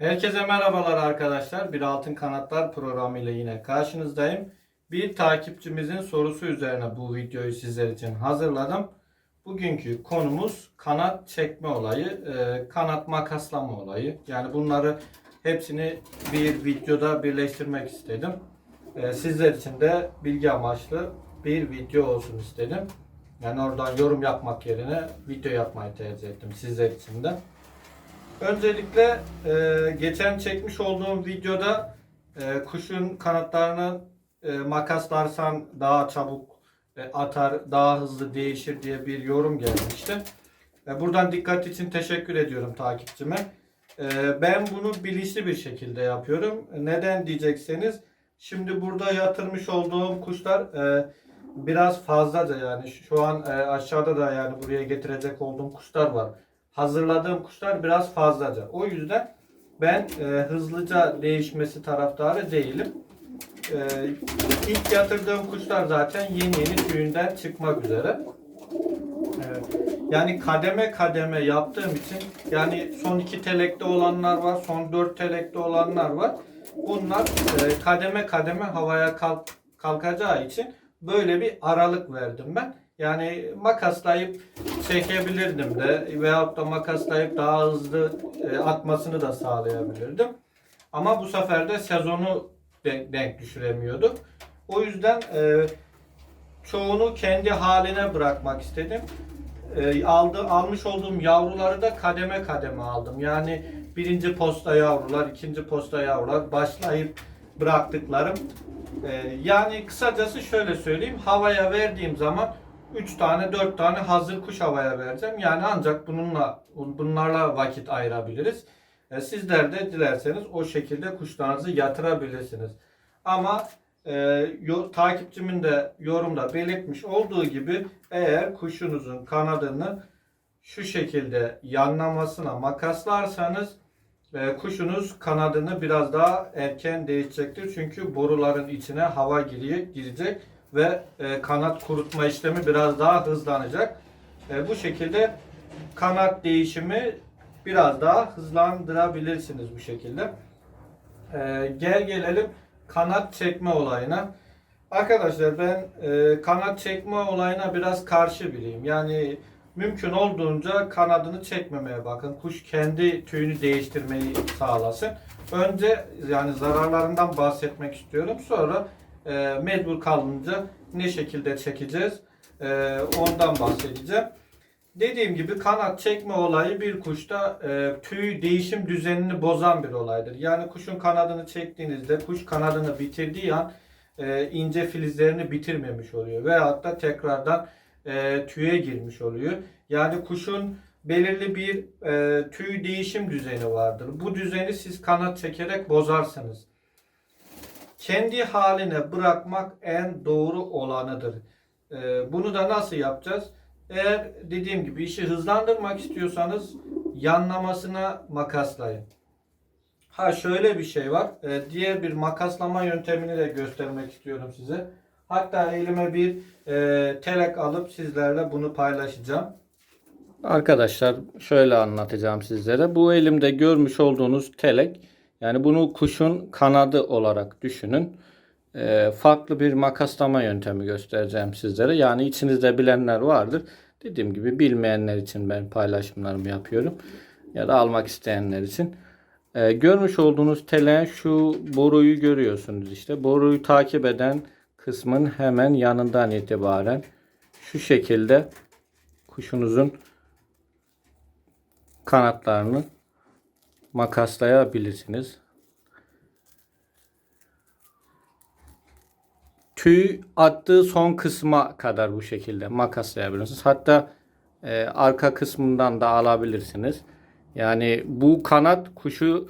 Herkese merhabalar arkadaşlar. Bir Altın Kanatlar programı ile yine karşınızdayım. Bir takipçimizin sorusu üzerine bu videoyu sizler için hazırladım. Bugünkü konumuz kanat çekme olayı, e, kanat makaslama olayı. Yani bunları hepsini bir videoda birleştirmek istedim. E, Sizler için de bilgi amaçlı bir video olsun istedim. Yani oradan yorum yapmak yerine video yapmayı tercih ettim sizler için de. Öncelikle e, geçen çekmiş olduğum videoda e, kuşun kanatlarını e, makaslarsan daha çabuk e, atar, daha hızlı değişir diye bir yorum gelmişti. E, buradan dikkat için teşekkür ediyorum takipçime. E, ben bunu bilinçli bir şekilde yapıyorum. Neden diyecekseniz, şimdi burada yatırmış olduğum kuşlar e, biraz fazlaca yani şu an e, aşağıda da yani buraya getirecek olduğum kuşlar var hazırladığım kuşlar biraz fazlaca. O yüzden ben e, hızlıca değişmesi taraftarı değilim. E, ilk yatırdığım kuşlar zaten yeni yeni tüyünden çıkmak üzere. Yani kademe kademe yaptığım için yani son iki telekte olanlar var, son dört telekte olanlar var. Bunlar e, kademe kademe havaya kalk, kalkacağı için böyle bir aralık verdim ben. Yani makaslayıp çekebilirdim de veyahut da makaslayıp daha hızlı e, atmasını da sağlayabilirdim. Ama bu sefer de sezonu denk, denk düşüremiyorduk. O yüzden e, çoğunu kendi haline bırakmak istedim. E, aldı, almış olduğum yavruları da kademe kademe aldım. Yani birinci posta yavrular, ikinci posta yavrular başlayıp bıraktıklarım. E, yani kısacası şöyle söyleyeyim. Havaya verdiğim zaman 3 tane 4 tane hazır kuş havaya vereceğim. Yani ancak bununla bunlarla vakit ayırabiliriz. E, sizler de dilerseniz o şekilde kuşlarınızı yatırabilirsiniz. Ama e, yo, takipçimin de yorumda belirtmiş olduğu gibi eğer kuşunuzun kanadını şu şekilde yanlamasına makaslarsanız e, kuşunuz kanadını biraz daha erken değişecektir. Çünkü boruların içine hava giriyor, girecek ve e, kanat kurutma işlemi biraz daha hızlanacak. E, bu şekilde kanat değişimi biraz daha hızlandırabilirsiniz bu şekilde. E, gel gelelim kanat çekme olayına. Arkadaşlar ben kanat çekme olayına biraz karşı biriyim. Yani mümkün olduğunca kanadını çekmemeye bakın. Kuş kendi tüyünü değiştirmeyi sağlasın. Önce yani zararlarından bahsetmek istiyorum. Sonra e, mecbur kalınca ne şekilde çekeceğiz e, ondan bahsedeceğim. Dediğim gibi kanat çekme olayı bir kuşta e, tüy değişim düzenini bozan bir olaydır. Yani kuşun kanadını çektiğinizde kuş kanadını bitirdiği an e, ince filizlerini bitirmemiş oluyor. Veyahut da tekrardan e, tüye girmiş oluyor. Yani kuşun belirli bir e, tüy değişim düzeni vardır. Bu düzeni siz kanat çekerek bozarsınız kendi haline bırakmak en doğru olanıdır. Ee, bunu da nasıl yapacağız? Eğer dediğim gibi işi hızlandırmak istiyorsanız yanlamasına makaslayın. Ha şöyle bir şey var. Ee, diğer bir makaslama yöntemini de göstermek istiyorum size. Hatta elime bir e, telek alıp sizlerle bunu paylaşacağım. Arkadaşlar şöyle anlatacağım sizlere. Bu elimde görmüş olduğunuz telek yani bunu kuşun kanadı olarak düşünün. E, farklı bir makaslama yöntemi göstereceğim sizlere. Yani içinizde bilenler vardır. Dediğim gibi bilmeyenler için ben paylaşımlarımı yapıyorum. Ya da almak isteyenler için. E, görmüş olduğunuz telen şu boruyu görüyorsunuz işte. Boruyu takip eden kısmın hemen yanından itibaren şu şekilde kuşunuzun kanatlarını makaslayabilirsiniz. Tüy attığı son kısma kadar bu şekilde makaslayabilirsiniz. Hatta e, arka kısmından da alabilirsiniz. Yani bu kanat kuşu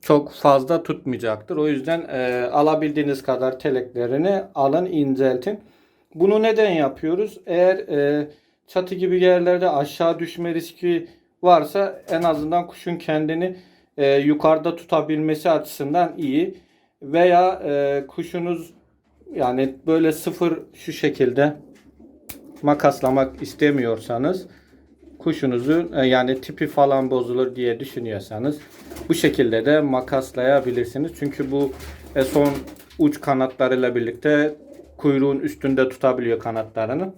çok fazla tutmayacaktır. O yüzden e, alabildiğiniz kadar teleklerini alın inceltin. Bunu neden yapıyoruz? Eğer e, çatı gibi yerlerde aşağı düşme riski varsa en azından kuşun kendini e, yukarıda tutabilmesi açısından iyi. Veya e, kuşunuz yani böyle sıfır şu şekilde makaslamak istemiyorsanız kuşunuzun e, yani tipi falan bozulur diye düşünüyorsanız bu şekilde de makaslayabilirsiniz. Çünkü bu e, son uç kanatlarıyla birlikte kuyruğun üstünde tutabiliyor kanatlarını.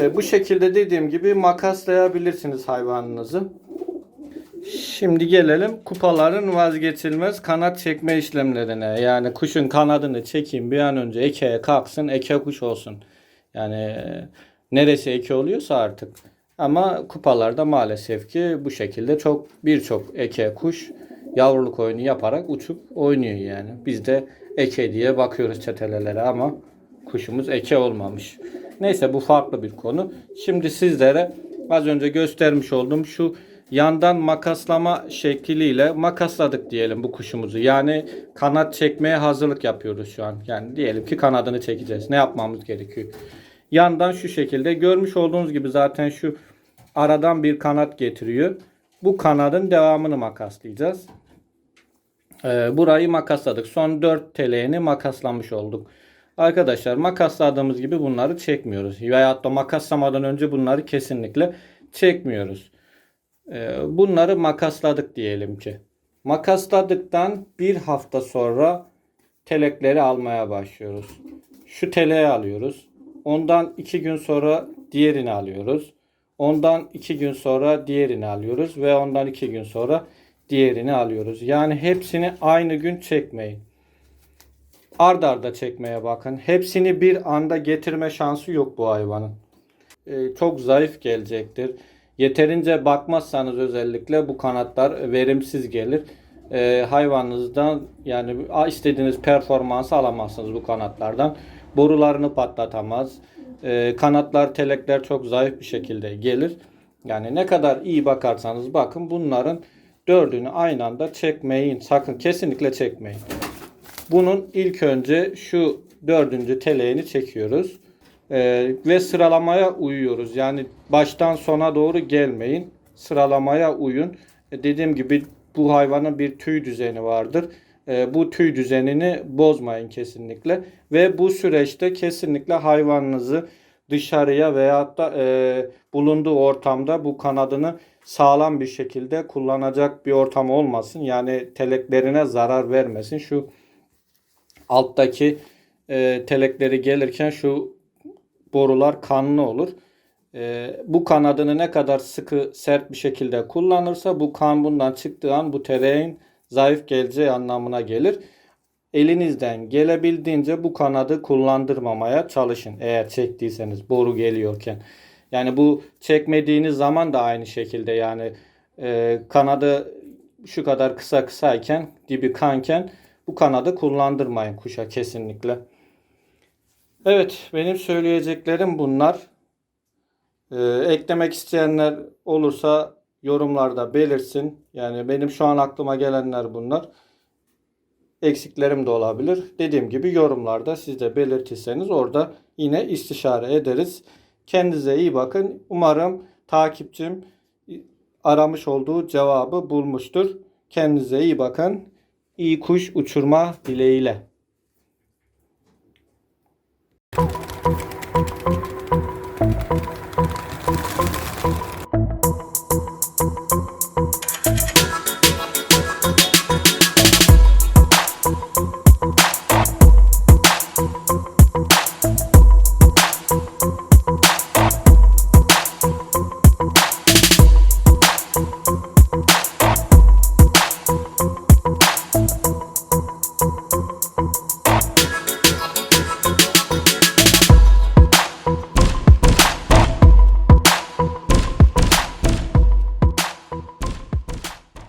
E, bu şekilde dediğim gibi makaslayabilirsiniz hayvanınızı. Şimdi gelelim kupaların vazgeçilmez kanat çekme işlemlerine. Yani kuşun kanadını çekeyim bir an önce ekeye kalksın, eke kuş olsun. Yani e, neresi eke oluyorsa artık. Ama kupalarda maalesef ki bu şekilde çok birçok eke kuş yavruluk oyunu yaparak uçup oynuyor yani. Biz de eke diye bakıyoruz çetelelere ama kuşumuz eke olmamış. Neyse bu farklı bir konu. Şimdi sizlere az önce göstermiş olduğum şu yandan makaslama şekliyle makasladık diyelim bu kuşumuzu. Yani kanat çekmeye hazırlık yapıyoruz şu an. Yani diyelim ki kanadını çekeceğiz. Ne yapmamız gerekiyor? Yandan şu şekilde görmüş olduğunuz gibi zaten şu aradan bir kanat getiriyor. Bu kanadın devamını makaslayacağız. Ee, burayı makasladık. Son 4 TL'ni makaslamış olduk. Arkadaşlar makasladığımız gibi bunları çekmiyoruz. Veyahut da makaslamadan önce bunları kesinlikle çekmiyoruz. Ee, bunları makasladık diyelim ki. Makasladıktan bir hafta sonra telekleri almaya başlıyoruz. Şu teleği alıyoruz. Ondan iki gün sonra diğerini alıyoruz. Ondan iki gün sonra diğerini alıyoruz ve ondan iki gün sonra diğerini alıyoruz. Yani hepsini aynı gün çekmeyin. Ard arda çekmeye bakın. Hepsini bir anda getirme şansı yok bu hayvanın. Ee, çok zayıf gelecektir. Yeterince bakmazsanız özellikle bu kanatlar verimsiz gelir. Ee, hayvanınızdan yani istediğiniz performansı alamazsınız bu kanatlardan. Borularını patlatamaz. Ee, kanatlar, telekler çok zayıf bir şekilde gelir. Yani ne kadar iyi bakarsanız bakın bunların dördünü aynı anda çekmeyin. Sakın kesinlikle çekmeyin. Bunun ilk önce şu dördüncü teleğini çekiyoruz. Ee, ve sıralamaya uyuyoruz. Yani baştan sona doğru gelmeyin. Sıralamaya uyun. E, dediğim gibi bu hayvanın bir tüy düzeni vardır. E, bu tüy düzenini bozmayın kesinlikle. Ve bu süreçte kesinlikle hayvanınızı dışarıya veyahut da e, bulunduğu ortamda bu kanadını sağlam bir şekilde kullanacak bir ortam olmasın. Yani teleklerine zarar vermesin. Şu alttaki e, telekleri gelirken şu borular kanlı olur. E, bu kanadını ne kadar sıkı sert bir şekilde kullanırsa bu kan bundan çıktığı an bu teleğin zayıf geleceği anlamına gelir. Elinizden gelebildiğince bu kanadı kullandırmamaya çalışın. Eğer çektiyseniz boru geliyorken. Yani bu çekmediğiniz zaman da aynı şekilde yani e, kanadı şu kadar kısa kısayken dibi kanken bu kanadı kullandırmayın kuşa kesinlikle. Evet benim söyleyeceklerim bunlar. Ee, eklemek isteyenler olursa yorumlarda belirsin. Yani benim şu an aklıma gelenler bunlar. Eksiklerim de olabilir. Dediğim gibi yorumlarda siz de belirtirseniz orada yine istişare ederiz. Kendinize iyi bakın. Umarım takipçim aramış olduğu cevabı bulmuştur. Kendinize iyi bakın. İyi kuş uçurma dileğiyle.